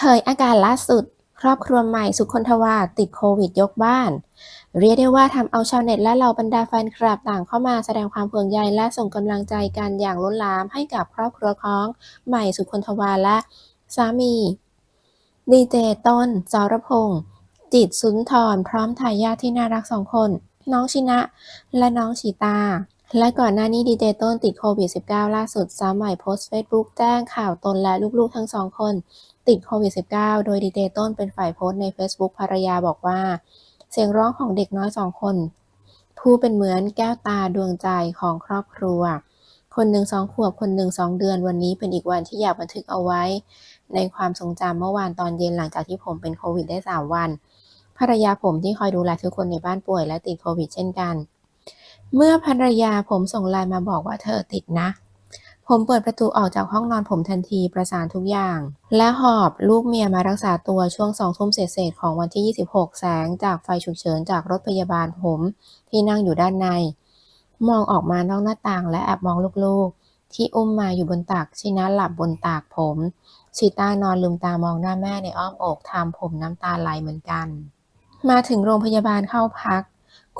เผยอาการล่าสุด ครอบครัวใหม่สุคนทวาติดโควิดยกบ้าน เรียกได้ว่าทำเอาชาวเน็ตและเหล่าบรรดาแฟนคลับต่างเข้ามาแสดงความห่วงใยและส่งกำลังใจกันอย่างล้นหลามให้กับครอบครัวของใหม่สุคนทวาและสามีดีเจต้นจรพงษ์จิตสุนทรพร้อมทายาทที่น่ารักสองคน น้องชินะ และน้องชีตา และก่อนหน้านี้ดีเจต้นติดโควิด -19 ล่าสุดสาวใหม่โพสต์เฟซบุ๊กแจ้งข่าวตนและลูกๆทั้งสองคน ติดโควิด -19 โดยดีเจต้นเป็นฝ่ายโพสต์ใน Facebook ภรรยาบอกว่า เสียงร้องของเด็กน้อยสองคน ผู้เป็นเหมือนแก้วตาดวงใจของครอบครัว คนหนึ่งสองขวบคนหนึ่งสองเดือนวันนี้เป็นอีกวันที่อยากบันทึกเอาไว้ ในความทรงจำเมื่อวานตอนเย็นหลังจากที่ผมเป็นโควิดได้3วัน ภรรยาผมที่คอยดูแลทุกคนในบ้านป่วยและติดโควิดเช่นกัน เมื่อภรรยาผมส่งไลน์มาบอกว่าเธอติดนะ ผมเปิดประตูออกจากห้องนอนผมทันทีประสานทุกอย่าง และหอบลูกเมียมารักษาตัวช่วงสองทุ่มเศษของวันที่ 26 แสงจากไฟฉุกเฉินจากรถพยาบาลผมที่นั่งอยู่ด้านใน มองออกมานอกหน้าต่างและแอบมองลูกๆ ที่อุ้มมาอยู่บนตักชินะหลับบนตากผมชีต้านอนลืมตามองหน้าแม่ในอ้อมอกทำผมน้ำตาไหลเหมือนกัน มาถึงโรงพยาบาลเข้าพัก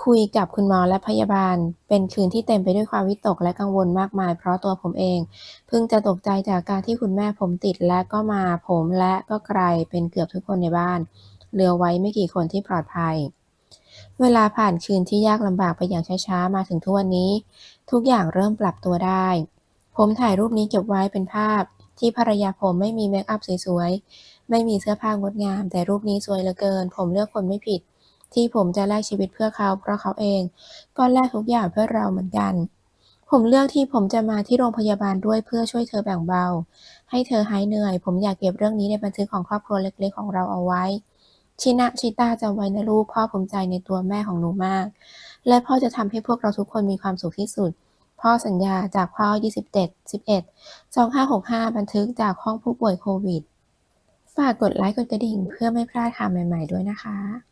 คุยกับคุณหมอและพยาบาล เป็นคืนที่เต็มไปด้วยความวิตกและกังวลมากมาย เพราะตัวผมเอง เพิ่งจะตกใจจากการที่คุณแม่ผมติดและก็มาผมและก็ไกลเป็นเกือบทุกคนในบ้าน เหลือไว้ไม่กี่คนที่ปลอดภัย เวลาผ่านคืนที่ยากลำบากไปอย่างช้าๆ มาถึงทุกวันนี้ ทุกอย่างเริ่มปรับตัวได้ ผมถ่ายรูปนี้เก็บไว้เป็นภาพ ที่ภรรยาผมไม่มีเมคอัพสวยๆไม่มีเสื้อผ้างดงาม แต่รูปนี้สวยเหลือเกิน ผมเลือกคนไม่ผิด ที่ผมจะแลกชีวิตเพื่อเขาเพราะเขาเองก็แลกทุกอย่างเพื่อเราเหมือนกัน ผมเลือกที่ผมจะมาที่โรงพยาบาลด้วยเพื่อช่วยเธอแบ่งเบา ให้เธอหายเหนื่อย ผมอยากเก็บเรื่องนี้ในบันทึกของครอบครัวเล็กๆของเราเอาไว้ ชินะชิตาจำไว้นะลูกพ่อภูมิใจในตัวแม่ของหนูมาก และพ่อจะทำให้พวกเราทุกคนมีความสุขที่สุด พ่อสัญญาจากพ่อ27 11 2565 บันทึกจากห้องผู้ป่วยโควิดฝากกดไลค์กดกระดิ่งเพื่อไม่พลาดข่าวใหม่ ๆ ด้วยนะคะ